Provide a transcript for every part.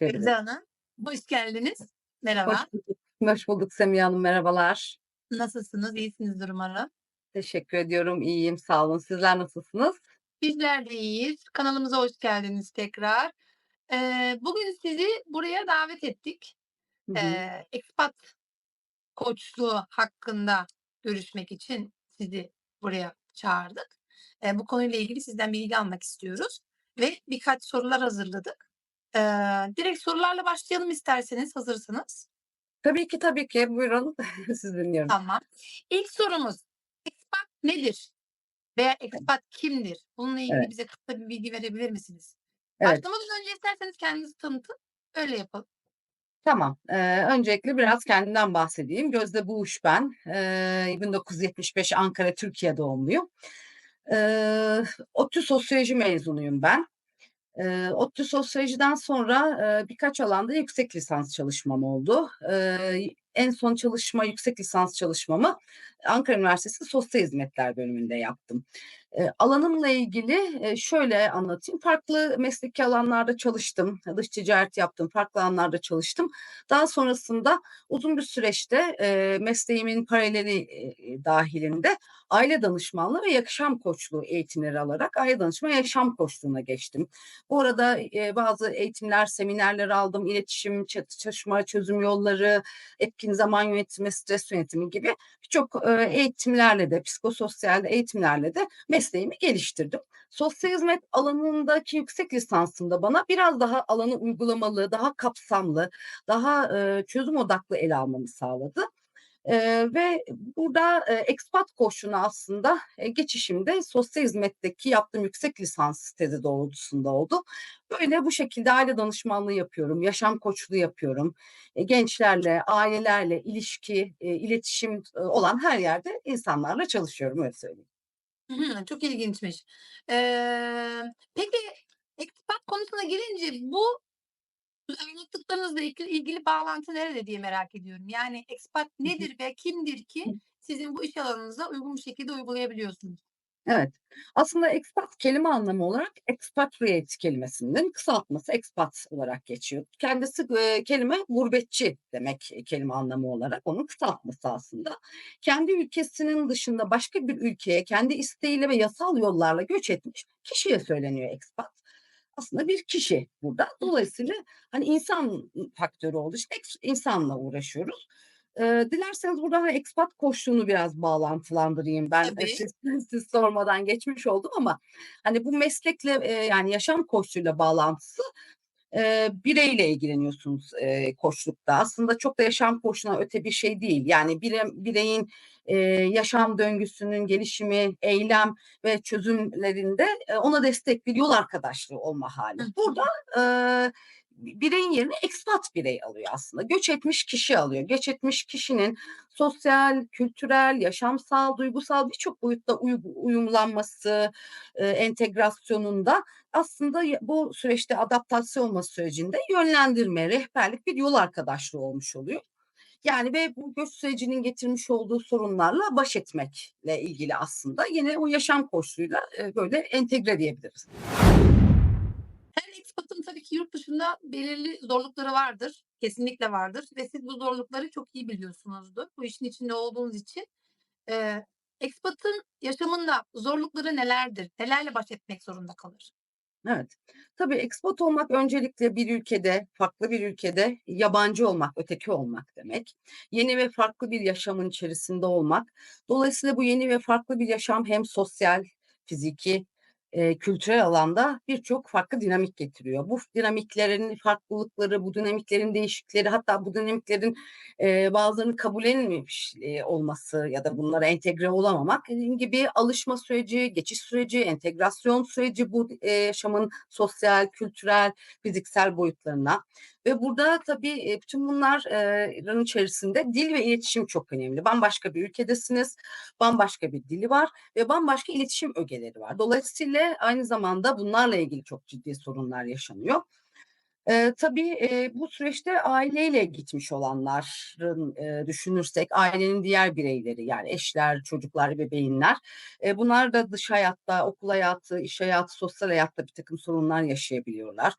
Gözde. Hanım, hoş geldiniz. Hoş Merhaba. bulduk. Hoş bulduk Semiha Hanım, merhabalar. Nasılsınız? İyisinizdir umarım. Teşekkür ediyorum, iyiyim, sağ olun. Sizler nasılsınız? Bizler de iyiyiz. Kanalımıza hoş geldiniz tekrar. Eee, bugün sizi buraya davet ettik. Eee, expat koçluğu hakkında görüşmek için sizi buraya çağırdık. Eee, bu konuyla ilgili sizden bilgi almak istiyoruz ve birkaç sorular hazırladık. Eee, direkt sorularla başlayalım isterseniz hazırsanız. Tabii ki, tabii ki. Buyurun, sizi dinliyorum. Tamam. İlk sorumuz, expat nedir veya expat kimdir? Bununla ilgili Evet. bize kısa bir bilgi verebilir misiniz? Evet. Başlamadan önce isterseniz kendinizi tanıtın, öyle yapalım. Tamam. Eee, öncelikle biraz kendimden bahsedeyim. Gözde Buğuş ben. Eee, 1975 Ankara, Türkiye doğumluyum. Eee, ODTÜ Sosyoloji mezunuyum ben. Eee, ODTÜ Sosyoloji'den sonra, eee, birkaç alanda yüksek lisans çalışmam oldu. Eee, en son çalışma, yüksek lisans çalışmamı Ankara Üniversitesi Sosyal Hizmetler bölümünde yaptım. Eee, alanımla ilgili, eee, şöyle anlatayım. Farklı mesleki alanlarda çalıştım. Dış ticaret yaptım, farklı alanlarda çalıştım. Daha sonrasında uzun bir süreçte, mesleğimin paraleli, eee, dâhilinde aile danışmanlığı ve yaşam koçluğu eğitimleri alarak aile danışma yaşam koçluğuna geçtim. Bu arada, bazı eğitimler, seminerler aldım. İletişim, çatışma çözüm yolları, etkin zaman yönetimi, stres yönetimi gibi birçok, eee, eğitimlerle de, psikososyal eğitimlerle de mesleğimi geliştirdim. Sosyal hizmet alanındaki yüksek lisansımda bana biraz daha alanı uygulamalı, daha kapsamlı, daha, eee, çözüm odaklı ele almamı sağladı. Eee, ve burada, eee, expat koçluğuna aslında, eee, geçişim de sosyal hizmetteki yaptığım yüksek lisans tezi doğrultusunda oldu. Böyle bu şekilde aile danışmanlığı yapıyorum, yaşam koçluğu yapıyorum. Eee, gençlerle, ailelerle ilişki, eee, iletişim, eee, olan her yerde insanlarla çalışıyorum, öyle söyleyeyim. Çok ilginçmiş. Eee, peki expat konusuna gelince bu anlattıklarınızla ilgili ilgili bağlantı nerede diye merak ediyorum. Yani expat nedir ve kimdir ki sizin bu iş alanınıza uygun bir şekilde uygulayabiliyorsunuz? Evet. Aslında expat kelime anlamı olarak expatriate kelimesinin kısaltması expat olarak geçiyor. Kendisi, eee, kelime gurbetçi demek, kelime anlamı olarak. Onun kısaltması aslında. Kendi ülkesinin dışında başka bir ülkeye kendi isteğiyle ve yasal yollarla göç etmiş kişiye söyleniyor expat. Aslında bir kişi burada. Dolayısıyla, hani, insan faktörü olduğu için ex insanla uğraşıyoruz. Eee, dilerseniz burada, hani, expat koçluğunu biraz bağlantılandırayım ben. Eee, Tabii. siz siz sormadan geçmiş oldum ama, hani, bu meslekle, eee, yani yaşam koçluğuyla bağlantısı, eee, bireyle ilgileniyorsunuz, eee, koçlukta. Aslında çok da yaşam koçluğundan öte bir şey değil. Yani bire bireyin, eee, yaşam döngüsünün gelişimi, eylem ve çözümlerinde, eee, ona destek bir yol arkadaşlığı olma hâli. Hı Burada, bi bireyin yerini expat birey alıyor aslında. Göç etmiş kişi alıyor. Göç etmiş kişinin sosyal, kültürel, yaşamsal, duygusal birçok boyutta uyumlanması, eee, entegrasyonunda aslında bu süreçte adaptasyon olma sürecinde yönlendirme, rehberlik, bir yol arkadaşlığı olmuş oluyor. Yani ve bu göç sürecinin getirmiş olduğu sorunlarla baş etmekle ilgili aslında yine o yaşam koçluğuyla, eee, böyle entegre diyebiliriz. Her expat'ın tabii ki yurt dışında belirli zorlukları vardır. Kesinlikle vardır ve siz bu zorlukları çok iyi biliyorsunuzdur. Bu işin içinde olduğunuz için. Eee, expat'ın yaşamında zorlukları nelerdir? Nelerle baş etmek zorunda kalır? Evet. Tabii expat olmak öncelikle bir ülkede, farklı bir ülkede yabancı olmak, öteki olmak demek. Yeni ve farklı bir yaşamın içerisinde olmak. Dolayısıyla bu yeni ve farklı bir yaşam hem sosyal, fiziki, eee, kültürel alanda birçok farklı dinamik getiriyor. Bu dinamiklerin farklılıkları, bu dinamiklerin değişiklikleri hatta bu dinamiklerin, eee, bazılarının kabullenmemiş, eee, olması ya da bunlara entegre olamamak, dediğim gibi alışma süreci, geçiş süreci, entegrasyon süreci bu, eee, yaşamın sosyal, kültürel, fiziksel boyutlarına ve burada tabii, eee, bütün bunlar eee, ın içerisinde dil ve iletişim çok önemli. Bambaşka bir ülkedesiniz, bambaşka bir dili var ve bambaşka iletişim ögeleri var. Dolayısıyla aynı zamanda bunlarla ilgili çok ciddi sorunlar yaşanıyor. Eee, tabii, eee, bu süreçte aileyle gitmiş olanların, eee, düşünürsek ailenin diğer bireyleri yani eşler, çocuklar, ebeveynler, eee, bunlar da dış hayatta, okul hayatı, iş hayatı, sosyal hayatta birtakım sorunlar yaşayabiliyorlar.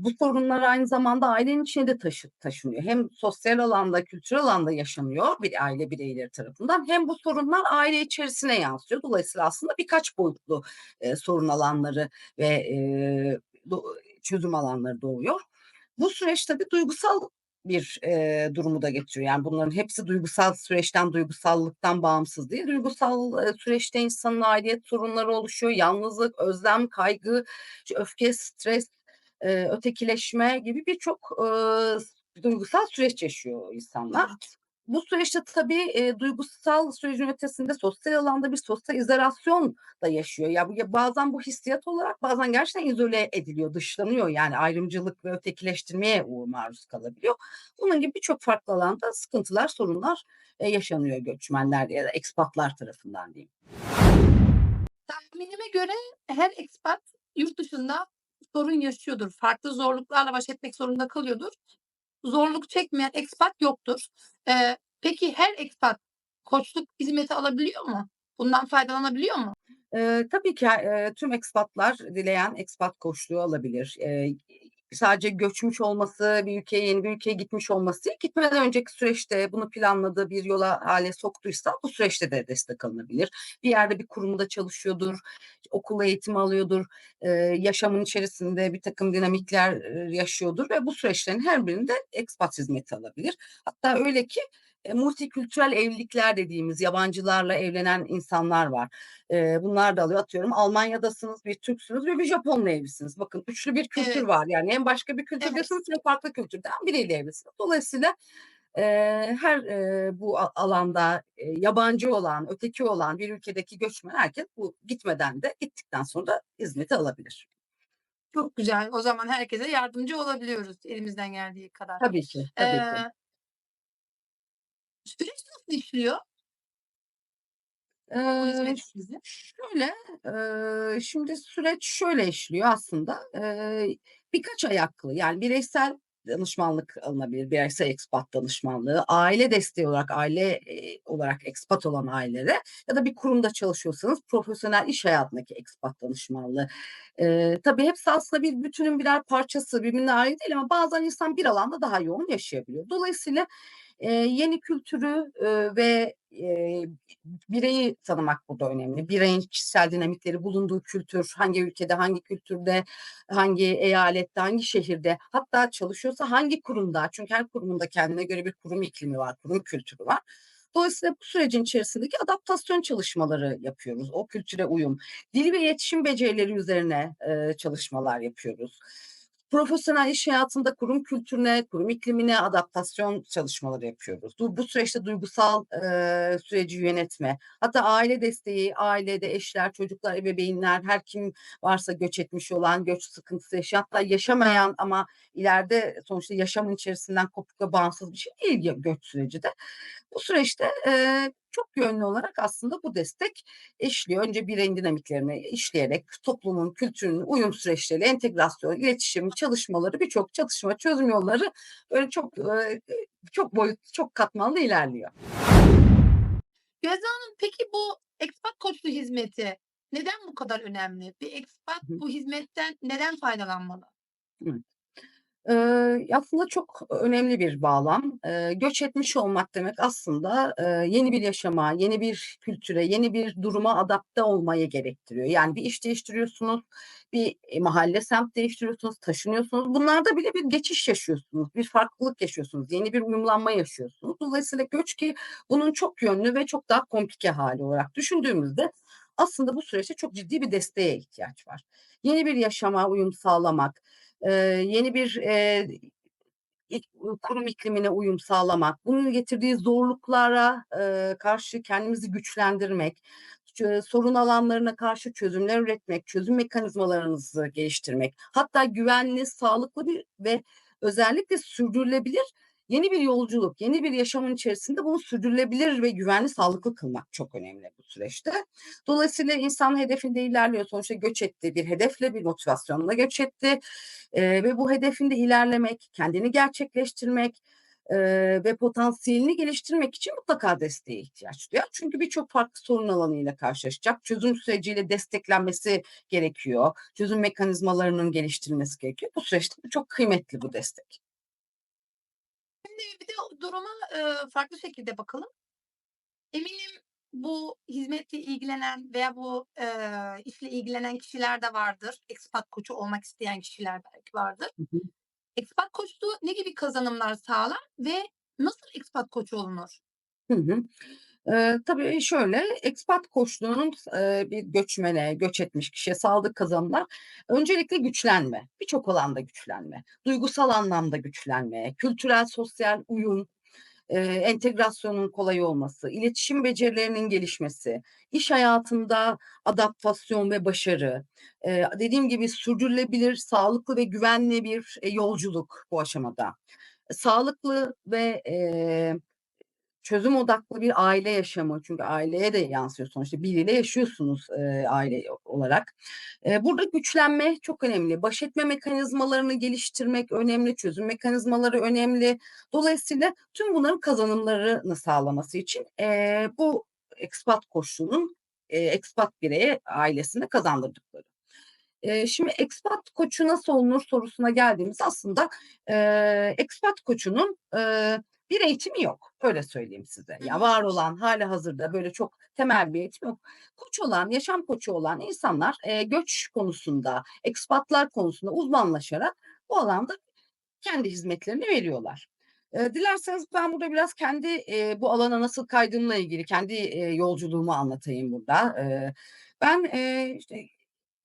Bu sorunlar aynı zamanda ailenin içine de taşı taşınıyor. Hem sosyal alanda, kültürel alanda yaşanıyor bir aile bireyleri tarafından hem bu sorunlar aile içerisine yansıyor. Dolayısıyla aslında birkaç boyutlu, eee, sorun alanları ve, do çözüm alanları doğuyor. Bu süreç tabii duygusal bir, eee, durumu da getiriyor. Yani bunların hepsi duygusal süreçten, duygusallıktan bağımsız değil. Duygusal, eee, süreçte insanın aidiyet sorunları oluşuyor. Yalnızlık, özlem, kaygı, öfke, stres, eee, ötekileşme gibi birçok, s duygusal süreç yaşıyor insanlar. Evet. Bu süreçte tabii, eee, duygusal sürecin ötesinde sosyal alanda bir sosyal izolasyon da yaşıyor. Ya, ya bazen bu hissiyat olarak bazen gerçekten izole ediliyor, dışlanıyor. Yani ayrımcılık ve ötekileştirmeye maruz kalabiliyor. Bunun gibi birçok farklı alanda sıkıntılar, sorunlar, eee, yaşanıyor göçmenler ya da expat'lar tarafından diyeyim. Tahminime göre her expat yurt dışında sorun yaşıyordur. Farklı zorluklarla baş etmek zorunda kalıyordur. Zorluk çekmeyen expat yoktur. Eee, peki her expat koçluk hizmeti alabiliyor mu? Bundan faydalanabiliyor mu? Eee, tabii ki, eee, tüm expat'lar dileyen expat koçluğu alabilir. Eee, sadece göçmüş olması, bir ülkeye, yeni bir ülkeye gitmiş olması gitmeden önceki süreçte bunu planladığı bir yola hâle soktuysa bu süreçte de destek alınabilir. Bir yerde, bir kurumda çalışıyordur, okul eğitimi alıyordur, yaşamın içerisinde birtakım dinamikler, eee, yaşıyordur ve bu süreçlerin her birinde expat hizmeti alabilir. Hatta öyle ki, eee, multikültürel evlilikler dediğimiz yabancılarla evlenen insanlar var. Eee, bunlar da alıyor. Atıyorum Almanya'dasınız, bir Türksünüz ve bir Japon'la evlisiniz. Bakın üçlü bir kültür Evet. var. Yani hem başka bir Evet. kültürdesiniz hem farklı kültürden biriyle evlisiniz. Dolayısıyla, eee, her, eee, bu alanda, eee, yabancı olan, öteki olan bir ülkedeki göçmen herkes bu gitmeden de gittikten sonra da hizmeti alabilir. Çok güzel. O zaman herkese yardımcı olabiliyoruz elimizden geldiği kadar. Tabii ki, tabii ki. Süreç nasıl işliyor? Eee, hizmet şöyle, eee, şimdi süreç şöyle işliyor aslında. Eee, birkaç ayaklı, yani bireysel danışmanlık alınabilir, bireysel expat danışmanlığı, aile desteği olarak, aile, eee, olarak expat olan ailelere ya da bir kurumda çalışıyorsanız profesyonel iş hayatındaki expat danışmanlığı. Eee, tabii hepsi aslında bir bütünün birer parçası, birbirine ayrı değil ama bazen insan bir alanda daha yoğun yaşayabiliyor. Dolayısıyla, eee, yeni kültürü, eee, ve, eee, bireyi tanımak burada önemli. Bireyin kişisel dinamikleri, bulunduğu kültür, hangi ülkede, hangi kültürde, hangi eyalette, hangi şehirde, hatta çalışıyorsa hangi kurumda? Çünkü her kurumun da kendine göre bir kurum iklimi var, kurum kültürü var. Dolayısıyla bu sürecin içerisindeki adaptasyon çalışmaları yapıyoruz, o kültüre uyum. Dil ve iletişim becerileri üzerine, eee, çalışmalar yapıyoruz. Profesyonel iş hayatında kurum kültürüne, kurum iklimine adaptasyon çalışmaları yapıyoruz. Du bu süreçte duygusal, eee, süreci yönetme, hatta aile desteği, ailede eşler, çocuklar, ebeveynler, her kim varsa göç etmiş olan, göç sıkıntısı yaşayan, hatta yaşamayan ama ileride sonuçta yaşamın içerisinden kopuk ve bağımsız bir şey değil göç süreci de. Bu süreçte, eee, çok yönlü olarak aslında bu destek işliyor. Önce bireyin dinamiklerini işleyerek toplumun, kültürünün uyum süreçleri, entegrasyon, iletişim çalışmaları, birçok çatışma, çözüm yolları böyle çok, eee, çok boyutlu, çok katmanlı ilerliyor. Gözde Hanım, peki bu expat koçluğu hizmeti neden bu kadar önemli? Bir hı. bu hizmetten neden faydalanmalı? Evet. Eee, aslında çok önemli bir bağlam. Göç etmiş olmak demek aslında, yeni bir yaşama, yeni bir kültüre, yeni bir duruma adapte olmayı gerektiriyor. Yani bir iş değiştiriyorsunuz, bir, eee, mahalle, semt değiştiriyorsunuz, taşınıyorsunuz. Bunlarda bile bir geçiş yaşıyorsunuz, bir farklılık yaşıyorsunuz, yeni bir uyumlanma yaşıyorsunuz. Dolayısıyla göç ki bunun çok yönlü ve çok daha komplike hâli olarak düşündüğümüzde aslında bu süreçte çok ciddi bir desteğe ihtiyaç var. Yeni bir yaşama uyum sağlamak, yeni bir, ik kurum iklimine uyum sağlamak, bunun getirdiği zorluklara, eee, karşı kendimizi güçlendirmek, sorun alanlarına karşı çözümler üretmek, çözüm mekanizmalarınızı geliştirmek, hatta güvenli, sağlıklı bir ve özellikle sürdürülebilir Yeni bir yolculuk, yeni bir yaşamın içerisinde bunu sürdürülebilir ve güvenli, sağlıklı kılmak çok önemli bu süreçte. Dolayısıyla insan hedefinde ilerliyor. Sonuçta göç etti, bir hedefle, bir motivasyonla göç etti, eee, ve bu hedefinde ilerlemek, kendini gerçekleştirmek, eee, ve potansiyelini geliştirmek için mutlaka desteğe ihtiyaç duyar. Çünkü birçok farklı sorun alanıyla karşılaşacak. Çözüm süreciyle desteklenmesi gerekiyor. Çözüm mekanizmalarının geliştirilmesi gerekiyor. Bu süreçte çok kıymetli bu destek. Şimdi bir de duruma, farklı şekilde bakalım. Eminim bu hizmetle ilgilenen veya bu, eee, işle ilgilenen kişiler de vardır. Expat koçu olmak isteyen kişiler belki vardır. Hı hı. Expat koçluğu ne gibi kazanımlar sağlar ve nasıl expat koçu olunur? Hı hı. Eee, tabii şöyle, expat koçluğunun eee, bir göçmene, göç etmiş kişiye sağladığı kazanımlar öncelikle güçlenme, birçok alanda güçlenme, duygusal anlamda güçlenme, kültürel, sosyal uyum, eee, entegrasyonun kolay olması, iletişim becerilerinin gelişmesi, iş hayatında adaptasyon ve başarı, eee, dediğim gibi sürdürülebilir, sağlıklı ve güvenli bir, eee, yolculuk bu aşamada. Sağlıklı ve, eee, çözüm odaklı bir aile yaşamı çünkü aileye de yansıyor sonuçta. Biriyle yaşıyorsunuz, eee, aile olarak. Eee, burada güçlenme çok önemli. Baş etme mekanizmalarını geliştirmek önemli, çözüm mekanizmaları önemli. Dolayısıyla tüm bunların kazanımlarını sağlaması için, eee, bu expat koçluğunun, eee, expat bireye ailesine kazandırdıkları. Eee, şimdi expat koçu nasıl olunur sorusuna geldiğimizde aslında, eee, expat koçunun, eee, bir eğitimi yok. Öyle söyleyeyim size. Ya, var olan hâlihazırda böyle çok temel bir eğitim yok. Koç olan, yaşam koçu olan insanlar, eee, göç konusunda, expat'lar konusunda uzmanlaşarak bu alanda kendi hizmetlerini veriyorlar. Eee, dilerseniz ben burada biraz kendi, eee, bu alana nasıl kaydığımla ilgili kendi, eee, yolculuğumu anlatayım burada. Eee, ben, eee, işte,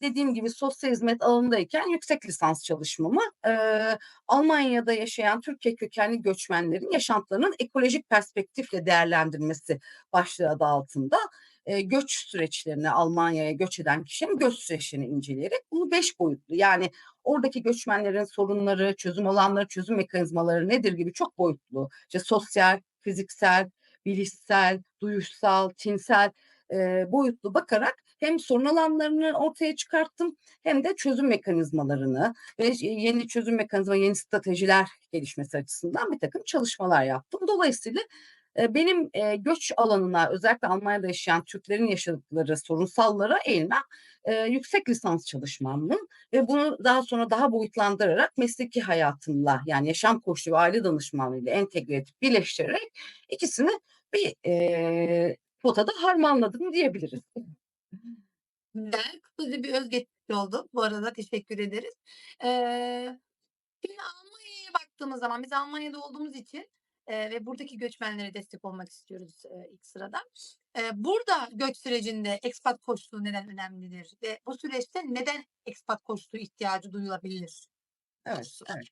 dediğim gibi sosyal hizmet alanındayken yüksek lisans çalışmamı, eee, Almanya'da yaşayan Türkiye kökenli göçmenlerin yaşantılarının ekolojik perspektifle değerlendirilmesi başlığı adı altında, eee, göç süreçlerini, Almanya'ya göç eden kişinin göç süreçlerini inceleyerek bunu 5 boyutlu yani oradaki göçmenlerin sorunları, çözüm alanları, çözüm mekanizmaları nedir gibi çok boyutlu, işte sosyal, fiziksel, bilişsel, duyuşsal, tinsel, eee, boyutlu bakarak hem sorun alanlarını ortaya çıkarttım hem de çözüm mekanizmalarını ve yeni çözüm mekanizma, yeni stratejiler gelişmesi açısından birtakım çalışmalar yaptım. Dolayısıyla, benim, eee, göç alanına özellikle Almanya'da yaşayan Türklerin yaşadıkları sorunsallara eğilmem, eee, yüksek lisans çalışmamın ve bunu daha sonra daha boyutlandırarak mesleki hayatımla yani yaşam koçluğu ve aile danışmanlığıyla entegre edip birleştirerek ikisini bir, eee, potada harmanladım diyebiliriz. Güzel, kısaca bir özgeçmiş oldu. Bu arada teşekkür ederiz. Eee, şimdi Almanya'ya baktığımız zaman biz Almanya'da olduğumuz için, eee, ve buradaki göçmenlere destek olmak istiyoruz, eee, ilk sırada. Eee, burada göç sürecinde expat koçluğu neden önemlidir ve bu süreçte neden expat koçluğu ihtiyacı duyulabilir? Evet, evet.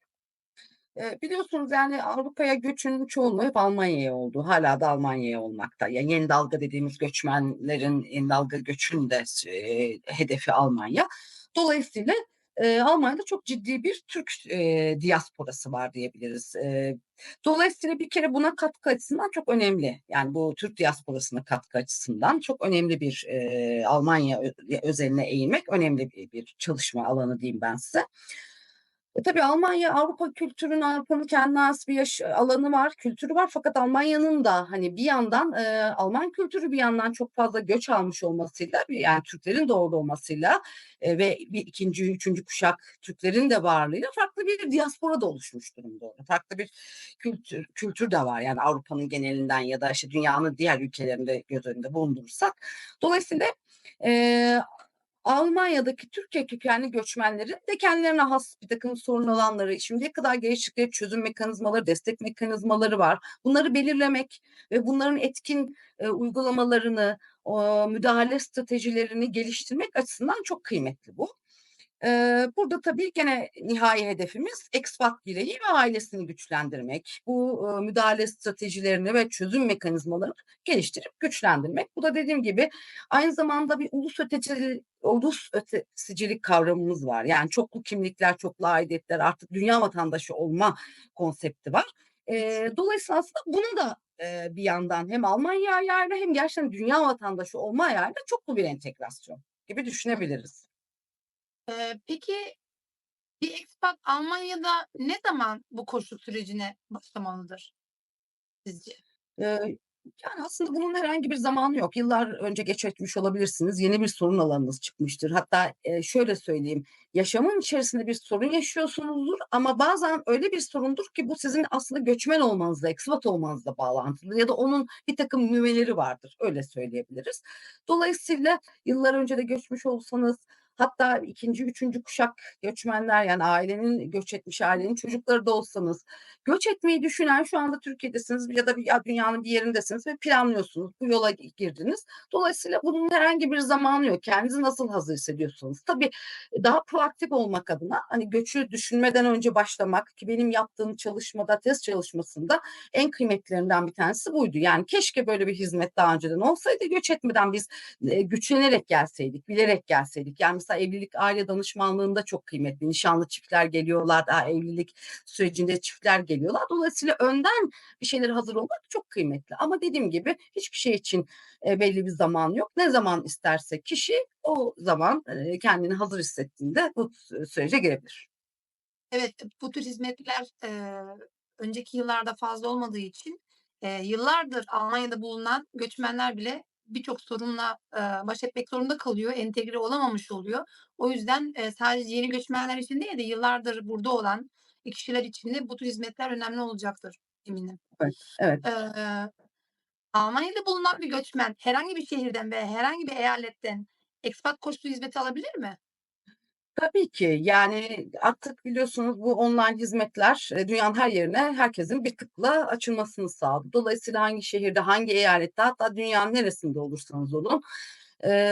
Biliyorsunuz, yani, Avrupa'ya göçün çoğunluğu hep Almanya'ya oldu. Hâlâ da Almanya'ya olmakta. Ya, yeni dalga dediğimiz göçmenlerin, yeni dalga göçün de eee, hedefi Almanya. Dolayısıyla, eee, Almanya'da çok ciddi bir Türk, eee, diasporası var diyebiliriz. Eee, dolayısıyla bir kere buna katkı açısından çok önemli. Yani, bu Türk diasporasına katkı açısından çok önemli bir, eee, Almanya özeline eğilmek önemli bir bir çalışma alanı diyeyim ben size. E, tabii Almanya Avrupa kültürünün, Avrupa'nın kendine has bir yaş alanı var, kültürü var fakat Almanya'nın da, hani, bir yandan, eee, Alman kültürü bir yandan çok fazla göç almış olmasıyla, yani Türklerin de olmasıyla, eee, ve bir 2'nci, 3'üncü kuşak Türklerin de varlığıyla farklı bir diaspora da oluşmuş durumda. Farklı bir kültür kültür de var yani Avrupa'nın genelinden ya da, işte, dünyanın diğer ülkelerinde göz önünde bulundurursak. Dolayısıyla, eee, Almanya'daki Türkiye kökenli göçmenlerin de kendilerine has birtakım sorun alanları, şimdiye kadar geliştirdikleri çözüm mekanizmaları, destek mekanizmaları var. Bunları belirlemek ve bunların etkin, eee, uygulamalarını, ooo, müdahale stratejilerini geliştirmek açısından çok kıymetli bu. Burada tabii gene nihai hedefimiz expat bireyi ve ailesini güçlendirmek. Bu, müdahale stratejilerini ve çözüm mekanizmalarını geliştirip güçlendirmek. Bu da dediğim gibi aynı zamanda bir ulus ötecili ulus ötesicilik kavramımız var. Yani çoklu kimlikler, çoklu aidiyetler, artık dünya vatandaşı olma konsepti var. Dolayısıyla aslında buna da, bir yandan hem Almanya ayarlı hem gerçekten dünya vatandaşı olma ayarlı çoklu bir entegrasyon gibi düşünebiliriz. Peki bir expat Almanya'da ne zaman bu koşul sürecine başlamalıdır sizce? Eee, yani, aslında bunun herhangi bir zamanı yok. Yıllar önce göç etmiş olabilirsiniz. Yeni bir sorun alanınız çıkmıştır. Hatta, eee, şöyle söyleyeyim, yaşamın içerisinde bir sorun yaşıyorsunuzdur ama bazen öyle bir sorundur ki bu sizin aslında göçmen olmanızla, expat olmanızla bağlantılı ya da onun birtakım nüveleri vardır, öyle söyleyebiliriz. Dolayısıyla yıllar önce de göçmüş olsanız, hatta 2'nci 3'üncü kuşak göçmenler, yani ailenin göç etmiş ailenin çocukları da olsanız, göç etmeyi düşünen şu anda Türkiye'desiniz ya da ya dünyanın bir yerindesiniz ve planlıyorsunuz, bu yola gi girdiniz. Dolayısıyla bunun herhangi bir zamanı yok. Kendinizi nasıl hazır hissediyorsanız. Tabii, daha proaktif olmak adına, hani, göçü düşünmeden önce başlamak ki benim yaptığım çalışmada, tez çalışmasında en kıymetlilerinden bir tanesi buydu. Yani, keşke böyle bir hizmet daha önceden olsaydı, göç etmeden biz, eee, güçlenerek gelseydik, bilerek gelseydik. Yani, mesela evlilik aile danışmanlığında çok kıymetli. Nişanlı çiftler geliyorlar, daha evlilik sürecinde çiftler geliyorlar. Dolayısıyla önden bir şeylere hazır olmak çok kıymetli ama dediğim gibi hiçbir şey için, belli bir zaman yok. Ne zaman isterse kişi o zaman, kendini hazır hissettiğinde bu sü sürece girebilir. Evet, bu tür hizmetler, eee, önceki yıllarda fazla olmadığı için, eee, yıllardır Almanya'da bulunan göçmenler bile birçok sorunla, eee, baş etmek zorunda kalıyor, entegre olamamış oluyor. O yüzden, eee, sadece yeni göçmenler için değil de yıllardır burada olan kişiler için de bu tür hizmetler önemli olacaktır eminim. Evet, evet. Eee, Almanya'da bulunan bir göçmen herhangi bir şehirden veya herhangi bir eyaletten expat koşulu hizmeti alabilir mi? Tabii ki. Yani, artık biliyorsunuz bu online hizmetler, dünyanın her yerine herkesin bir tıkla açılmasını sağladı. Dolayısıyla hangi şehirde, hangi eyalette hatta dünyanın neresinde olursanız olun,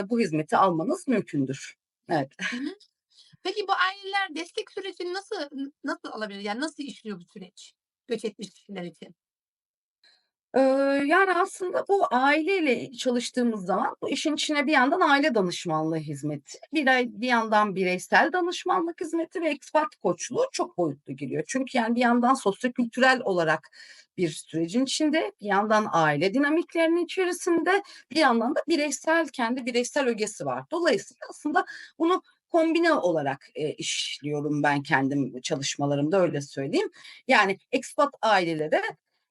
bu hizmeti almanız mümkündür. Evet. Peki bu aileler destek sürecini nasıl nasıl alabilir? Yani nasıl işliyor bu süreç göç etmiş kişiler için? Yani, aslında bu aileyle çalıştığımız zaman bu işin içine bir yandan aile danışmanlığı hizmeti, bir ay bir yandan bireysel danışmanlık hizmeti ve expat koçluğu çok boyutlu giriyor. Çünkü, yani, bir yandan sosyokültürel olarak bir sürecin içinde, bir yandan aile dinamiklerinin içerisinde, bir yandan da bireysel, kendi bireysel ögesi var. Dolayısıyla aslında bunu kombine olarak, eee, işliyorum ben kendim çalışmalarımda, öyle söyleyeyim. Yani, expat ailelere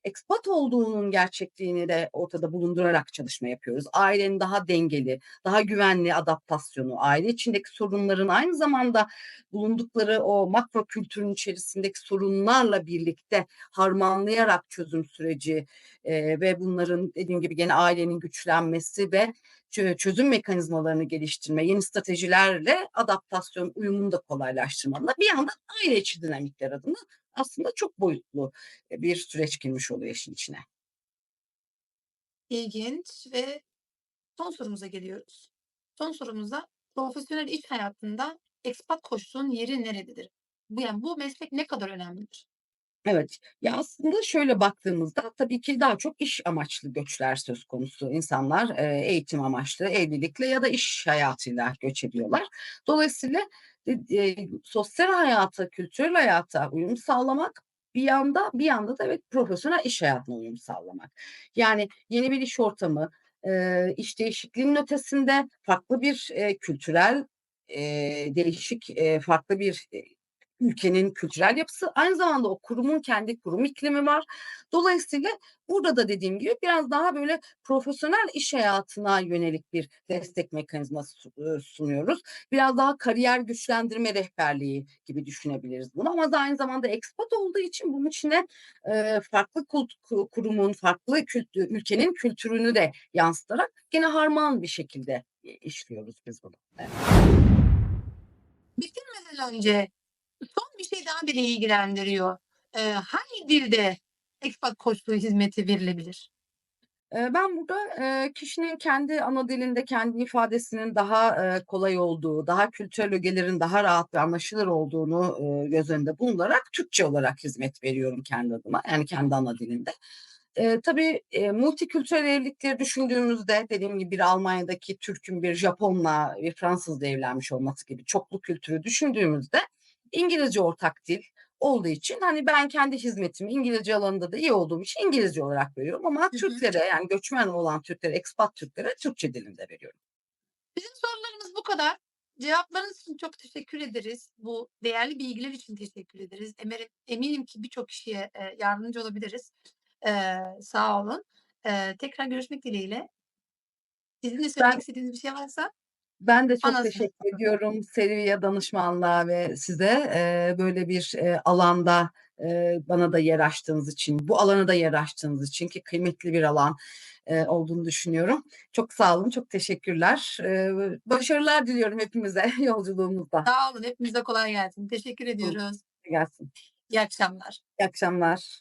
expat olduğunun gerçekliğini de ortada bulundurarak çalışma yapıyoruz. Ailenin daha dengeli, daha güvenli adaptasyonu, aile içindeki sorunların aynı zamanda bulundukları o makro kültürün içerisindeki sorunlarla birlikte harmanlayarak çözüm süreci, eee, ve bunların dediğim gibi gene ailenin güçlenmesi ve çö çözüm mekanizmalarını geliştirme, yeni stratejilerle adaptasyon, uyumunu da kolaylaştırmanın da bir yandan aile içi dinamikler adına aslında çok boyutlu, eee, bir süreç girmiş oluyor işin içine. İlginç ve son sorumuza geliyoruz. Son sorumuzda profesyonel iş hayatında expat koçluğun yeri nerededir? Bu, yani, bu meslek ne kadar önemlidir? Evet. Ya, aslında şöyle baktığımızda tabii ki daha çok iş amaçlı göçler söz konusu. İnsanlar, eee, eğitim amaçlı, evlilikle ya da iş hayatıyla göç ediyorlar. Dolayısıyla, eee, sosyal hayata, kültürel hayata uyum sağlamak bir yanda, bir yanda da evet, profesyonel iş hayatına uyum sağlamak. Yani yeni bir iş ortamı, eee, iş değişikliğinin ötesinde farklı bir, eee, kültürel, eee, değişik, eee, farklı bir, ülkenin kültürel yapısı, aynı zamanda o kurumun kendi kurum iklimi var. Dolayısıyla burada da dediğim gibi biraz daha böyle profesyonel iş hayatına yönelik bir destek mekanizması sunuyoruz. Biraz daha kariyer güçlendirme rehberliği gibi düşünebiliriz bunu ama aynı zamanda expat olduğu için bunun içine, farklı kurumun, farklı kültü ülkenin kültürünü de yansıtarak gene harman bir şekilde, işliyoruz biz bunu. Evet. Bitirmeden önce son bir şey daha beni ilgilendiriyor. Eee, hangi dilde expat koçluğu hizmeti verilebilir? Ben burada, kişinin kendi ana dilinde kendi ifadesinin daha, kolay olduğu, daha kültürel ögelerin daha rahat ve anlaşılır olduğunu, göz önünde bulundurarak Türkçe olarak hizmet veriyorum kendi adıma, yani kendi ana dilimde. Eee, tabii, eee, multikültürel evlilikleri düşündüğümüzde dediğim gibi bir Almanya'daki Türk'ün bir Japon'la, bir Fransız'la evlenmiş olması gibi çoklu kültürü düşündüğümüzde İngilizce ortak dil, olduğu için, hani, ben kendi hizmetimi İngilizce alanında da iyi olduğum için İngilizce olarak veriyorum ama Hı hı. Türklere, yani göçmen olan Türklere, expat Türklere Türkçe dilinde veriyorum. Bizim sorularımız bu kadar. Cevaplarınız için çok teşekkür ederiz. Bu değerli bilgiler için teşekkür ederiz. Emerim eminim ki birçok kişiye, eee, yardımcı olabiliriz. Eee, sağ olun. Eee, tekrar görüşmek dileğiyle. Sizin de söylemek Ben istediğiniz bir şey varsa Ben de çok bana teşekkür ediyorum Selviye danışmanlığa ve size, eee, böyle bir, eee, alanda, eee, bana da yer açtığınız için, bu alana da yer açtığınız için ki kıymetli bir alan, eee, olduğunu düşünüyorum. Çok sağ olun, çok teşekkürler. Eee, başarılar diliyorum hepimize yolculuğumuzda. Sağ olun. Hepimize kolay gelsin. Teşekkür ediyoruz. Gelsin. İyi akşamlar. İyi akşamlar.